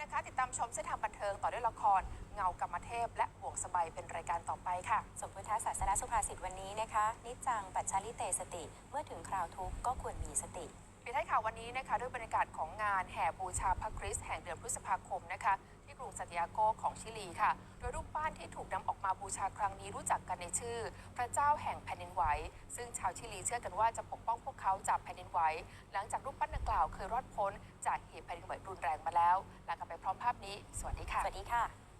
นะคะ ติดตามชมเส้นทางบันเทิงต่อด้วยละครเงากรรมเทพ และห่วงสบายเป็นรายการต่อไปค่ะ สมพุทธศาสนสุภาษิตวันนี้นะคะ นิจจังปัจฉาลิเตสติ เมื่อถึงคราวทุกข์ก็ควรมีสติ ปิดท้ายข่าววันนี้นะคะด้วยบรรยากาศของงานแห่บูชาพระคริสต์แห่งเดือนพฤษภาคมนะคะที่กรุงซานติอาโกของชิลีค่ะ โดยรูปปั้นที่ถูกนำออกมาบูชาครั้งนี้รู้จักกันในชื่อ พระเจ้าแห่งแผ่นดินไหว ซึ่งชาวชิลีเชื่อกันว่าจะปกป้องพวกเขาจากแผ่นดินไหว หลังจากรูปปั้นดังกล่าวเคยรอดพ้น จากเหตุแผ่นดินไหวรุนแรงมาแล้วลากันไปพร้อมภาพนี้ สวัสดีค่ะ สวัสดีค่ะ